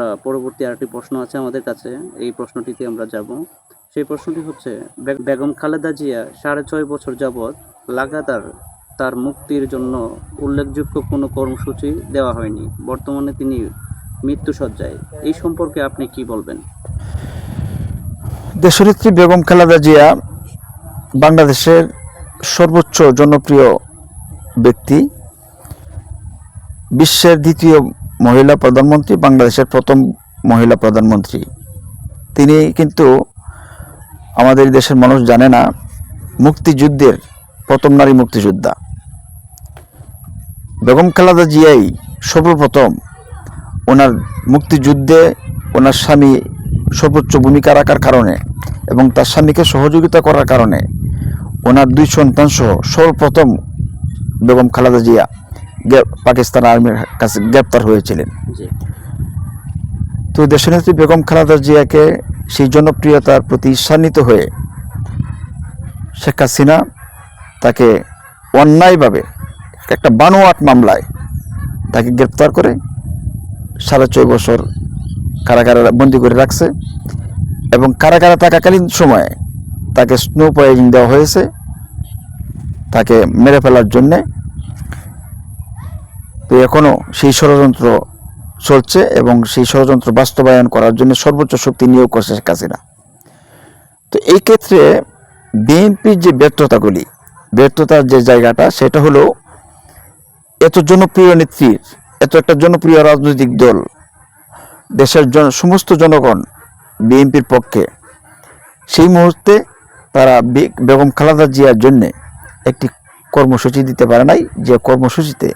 আমরা পরবর্তী আরেকটি প্রশ্ন আছে আমাদের কাছে। এই প্রশ্নটিতে আমরা যাব। সেই প্রশ্নটি হচ্ছে বেগম খালেদা জিয়া সাড়ে ছয় বছর যাবৎ লাগাতার তার মুক্তির জন্য উল্লেখযোগ্য কোনো কর্মসূচি দেওয়া হয়নি। বর্তমানে তিনি মৃত্যুসজ্জায়। এই সম্পর্কে আপনি কি বলবেন? দেশনেত্রী বেগম খালেদা জিয়া বাংলাদেশের সর্বোচ্চ জনপ্রিয় ব্যক্তি, বিশ্বের দ্বিতীয় মহিলা প্রধানমন্ত্রী, বাংলাদেশের প্রথম মহিলা প্রধানমন্ত্রী। তিনি কিন্তু আমাদের দেশের মানুষ জানে না, মুক্তিযুদ্ধের প্রথম নারী মুক্তিযোদ্ধা। বেগম খালাদা জিয়াই সর্বপ্রথম ওনার মুক্তিযুদ্ধে ওনার স্বামী সর্বোচ্চ ভূমিকা রাখার কারণে এবং তার স্বামীকে সহযোগিতা করার কারণে ওনার দুই সন্তান সহ সর্বপ্রথম বেগম খালাদা জিয়া পাকিস্তান আর্মির কাছে গ্রেপ্তার হয়েছিলেন। তো দেশনেত্রী বেগম খালেদা জিয়াকে সেই জনপ্রিয়তার প্রতি ঈর্ষান্বিত হয়ে শেখ হাসিনা তাকে অন্যায়ভাবে একটা বানোয়াট মামলায় তাকে গ্রেপ্তার করে সাড়ে ছয় বছর কারাগারে বন্দি করে রাখছে এবং কারাগারে থাকাকালীন সময়ে তাকে স্নো পয়জিং দেওয়া হয়েছে। তাকে মেরে ফেলার জন্যে তো এখনও সেই ষড়যন্ত্র চলছে এবং সেই ষড়যন্ত্র বাস্তবায়ন করার জন্য সর্বোচ্চ শক্তি নিয়োগ করছে শেখ হাসিনা। তো এই ক্ষেত্রে বিএনপির যে ব্যর্থতাগুলি, ব্যর্থতার যে জায়গাটা, সেটা হলো এত জনপ্রিয় নেত্রীর, এত একটা জনপ্রিয় রাজনৈতিক দল, দেশের জন, সমস্ত জনগণ বিএনপির পক্ষে, সেই মুহূর্তে তারা বেগম খালেদা জিয়ার জন্যে একটি কর্মসূচি দিতে পারে নাই। যে কর্মসূচিতে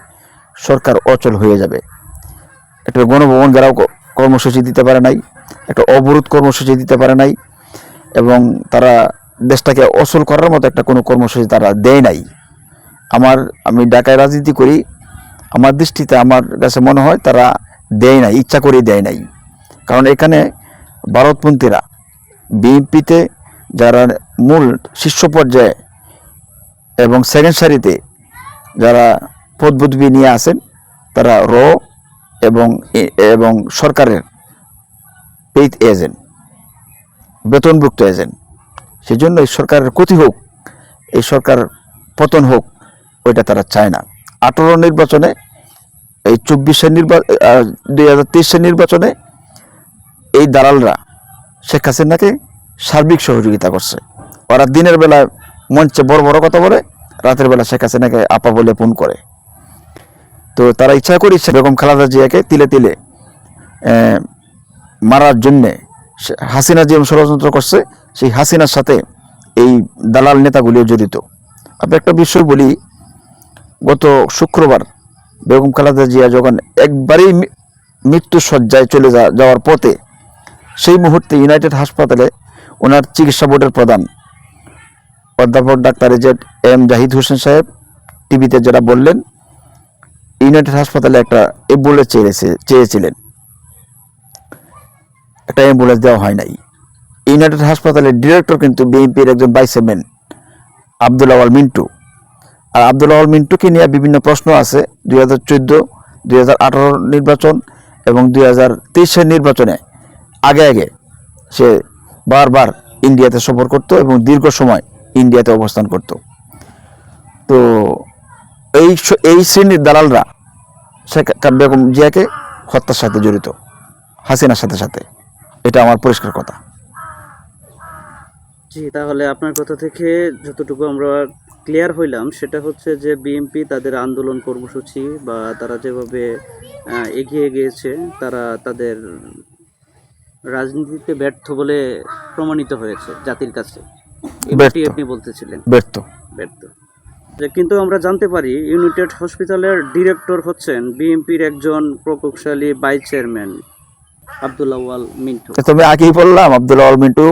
সরকার অচল হয়ে যাবে। একটা গণভবন যারাও কর্মসূচি দিতে পারে নাই, একটা অবরোধ কর্মসূচি দিতে পারে নাই, এবং তারা দেশটাকে অচল করার মতো একটা কোনো কর্মসূচি তারা দেয় নাই। আমার, আমি ঢাকায় রাজনীতি করি, আমার দৃষ্টিতে আমার কাছে মনে হয় তারা দেয় নাই, ইচ্ছা করে দেয় নাই। কারণ এখানে ভারতপন্থীরা, বিএনপিতে যারা মূল শীর্ষ পর্যায়ে এবং সেকেন্ড সারিতে যারা পদবদবি নিয়ে আসেন তারা র এবং এবং সরকারের পেইড এজেন্ট, বেতনভুক্ত এজেন্ট। সেই জন্য এই সরকারের ক্ষতি হোক, এই সরকার পতন হোক, ওইটা তারা চায় না। আঠারো নির্বাচনে, এই চব্বিশের নির্বাচন দুই হাজার তেইশের নির্বাচনে এই দালালরা শেখ হাসিনাকে সার্বিক সহযোগিতা করছে। ওরা দিনের বেলা মঞ্চে বড় বড় কথা বলে, রাতের বেলা শেখ হাসিনাকে আপা বলে ফোন করে। তো তারা ইচ্ছা করে ইচ্ছা বেগম খালাদা জিয়াকে তিলে তিলে মারার জন্যে হাসিনা যে ষড়যন্ত্র করছে, সেই হাসিনার সাথে এই দালাল নেতাগুলিও জড়িত। আপনি একটা বিষয় বলি, গত শুক্রবার বেগম খালেদা জিয়া যখন একবারেই মৃত্যু সজ্জায় চলে যাওয়ার পথে সেই মুহূর্তে ইউনাইটেড হাসপাতালে ওনার চিকিৎসা বোর্ডের প্রধান অধ্যাপক doctor A Z M Zahid Hossain সাহেব টিভিতে যারা বললেন ইউনাইটেড হাসপাতালে একটা অ্যাম্বুলেন্স চেয়েছে, চেয়েছিলেন। একটা অ্যাম্বুলেন্স দেওয়া হয় নাই। ইউনাইটেড হাসপাতালের ডিরেক্টর কিন্তু বিএনপির একজন ভাইসেম্যান আব্দুল আওয়াল মিন্টু। আর আব্দুল আওয়াল মিন্টুকে নিয়ে বিভিন্ন প্রশ্ন আছে, দুই হাজার চোদ্দ, দুই হাজার আঠারো নির্বাচন এবং দুই হাজার তেইশের নির্বাচনে আগে আগে সে বারবার ইন্ডিয়াতে সফর করত এবং দীর্ঘ সময় ইন্ডিয়াতে অবস্থান করত। তো এই এই শ্রেণির দালালরা শেখ বেগম জিয়াকে হত্যার সাথে জড়িত হাসিনার সাথে সাথে। এটা আমার পরিষ্কার কথা। জি তাহলে আপনার কথা থেকে যতটুকু আমরা ক্লিয়ার হইলাম সেটা হচ্ছে যে বিএনপি তাদের আন্দোলন কর্মসূচি বা তারা যেভাবে এগিয়ে গিয়েছে তারা তাদের রাজনীতিতে ব্যর্থ বলে প্রমাণিত হয়েছে জাতির কাছে। আপনি বলতেছিলেন। ব্যর্থ। ব্যর্থ। যে কিন্তু আমরা জানতে পারি ইউনাইটেড হসপিটালের ডিরেক্টর হচ্ছেন বিএমপির একজন প্রকৌশলী ভাইস চেয়ারম্যান আব্দুল আওয়াল মিন্টু। তবে আগেই বললাম আব্দুল আওয়াল মিন্টু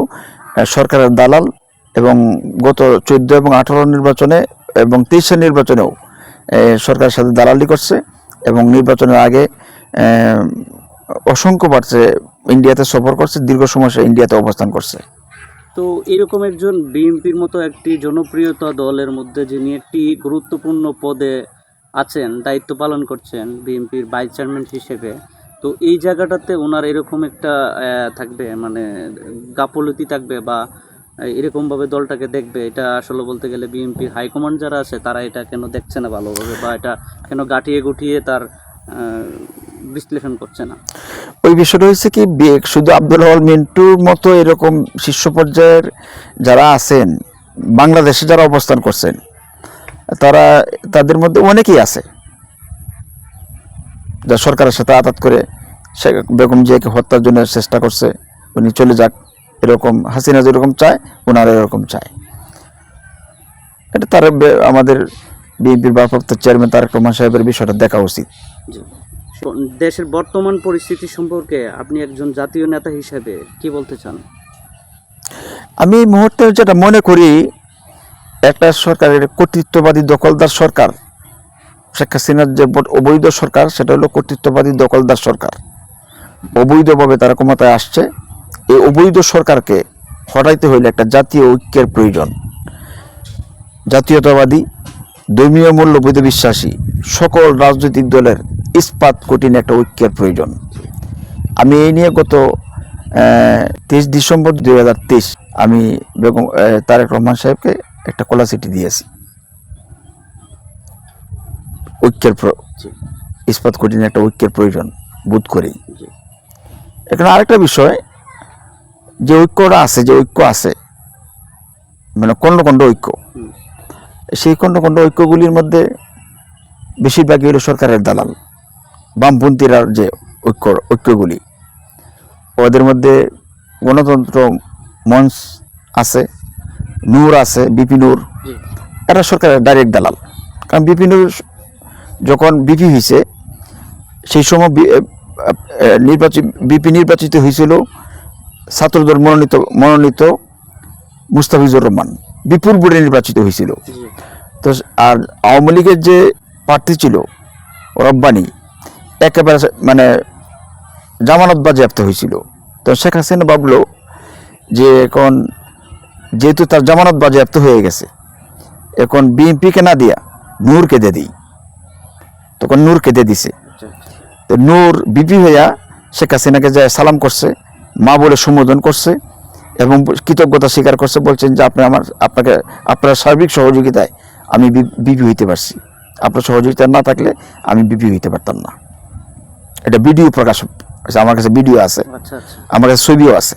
সরকারের দালাল এবং গত চোদ্দ এবং আঠারো নির্বাচনে এবং তেইশের নির্বাচনেও সরকারের সাথে দালালি করছে এবং নির্বাচনের আগে আহ, অসংখ্যবার সে ইন্ডিয়াতে সফর করছে দীর্ঘ সময় সে ইন্ডিয়াতে অবস্থান করছে। তো এরকম একজন বিএনপির মতো একটি জনপ্রিয়তা দলের মধ্যে যিনি একটি গুরুত্বপূর্ণ পদে আছেন, দায়িত্ব পালন করছেন বিএনপির ভাইস চেয়ারম্যান হিসেবে, তো এই জায়গাটাতে ওনার এরকম একটা থাকবে মানে গাফলতি থাকবে বা এরকমভাবে দলটাকে দেখবে, এটা আসলে বলতে গেলে বিএনপির হাইকমান্ড যারা আছে তারা এটা কেন দেখছে না ভালোভাবে বা এটা কেন গাটিয়ে গুটিয়ে তার বিশ্লেষণ করছে না। ওই বিষয়টা হচ্ছে কি শুধু আব্দুল হল মিন্টুর মতো এরকম শীর্ষ পর্যায়ের যারা আছেন, বাংলাদেশে যারা অবস্থান করছেন, তারা, তাদের মধ্যে অনেকেই আছে যা সরকারের সাথে আঘাত করে শেখ বেগম জিয়াকে হত্যার জন্য চেষ্টা করছে, উনি চলে যাক এরকম, হাসিনা যেরকম চায় ওনারা এরকম চায় এটা তার আমাদের বিএনপির ভারপ্রাপ্ত চেয়ারম্যান তারেক রহমান সাহেবের বিষয়টা দেখা উচিত। দেশের বর্তমান পরিস্থিতি সম্পর্কে আপনি একজন জাতীয় নেতা হিসেবে কি বলতে চান? আমি মুহূর্তে যেটা মনে করি, একটা সরকারের কর্তৃত্ববাদী দখলদার সরকার, শেখ হাসিনার যে অবৈধ সরকার, সেটা হলো কর্তৃত্ববাদী দখলদার সরকার। অবৈধভাবে তারা ক্ষমতায় আসছে। এই অবৈধ সরকারকে হটাইতে হইলে একটা জাতীয় ঐক্যের প্রয়োজন। জাতীয়তাবাদী, ধর্মীয় মূল্যবোধে বিশ্বাসী সকল রাজনৈতিক দলের ইস্পাত কঠিন একটা ঐক্যের প্রয়োজন। আমি এই নিয়ে গত তেইশ ডিসেম্বর দুই হাজার তেইশ আমি বেগম তারেক রহমান সাহেবকে একটা কলা চিঠি দিয়েছি। ঐক্যের ইস্পাত কঠিন একটা ঐক্যের প্রয়োজন বোধ করি। এখানে আরেকটা বিষয় যে ঐক্যটা আছে যে ঐক্য আছে মানে খণ্ড খণ্ড ঐক্য সেই খণ্ড খণ্ড ঐক্যগুলির মধ্যে বেশিরভাগই হলো সরকারের দালাল। বামপন্থীরা যে ঐক্য, ঐক্যগুলি, ওদের মধ্যে গণতন্ত্র মঞ্চ আছে, নূর আছে, বিপি নূর। এরা সরকারের ডাইরেক্ট দালাল। কারণ বিপি নূর যখন বিপি হয়েছে সেই সময় নির্বাচিত বিপি নির্বাচিত হয়েছিল ছাত্রদল মনোনীত মনোনীত মুস্তাফিজুর রহমান। বিপুল বোর্ডে নির্বাচিত হয়েছিল তো আর আওয়ামী লীগের যে প্রার্থী ছিল, রব্বানি একেবারে মানে জামানত বাজেয়াপ্ত হয়েছিল। তো শেখ হাসিনা ভাবলো যে এখন যেহেতু তার জামানত বাজেয়াপ্ত হয়ে গেছে এখন বিএনপিকে না দিয়া নূরকে দিয়ে দিই। তখন নূরকে দিয়ে দিছে। আচ্ছা তো নূর বিপি হইয়া শেখ হাসিনাকে যায় সালাম করছে মা বলে সম্বোধন করছে এবং কৃতজ্ঞতা স্বীকার করছে বলছেন যে আপনি আমার আপনাকে আপনার সার্বিক সহযোগিতায় আমি বিপি হইতে পারছি। আপনার সহযোগিতা না থাকলে আমি বিপি হইতে পারতাম না। এটা ভিডিও প্রকাশ হয়েছে। আমার কাছে ভিডিও আছে। আচ্ছা আচ্ছা। আমার কাছে ছবিও আছে।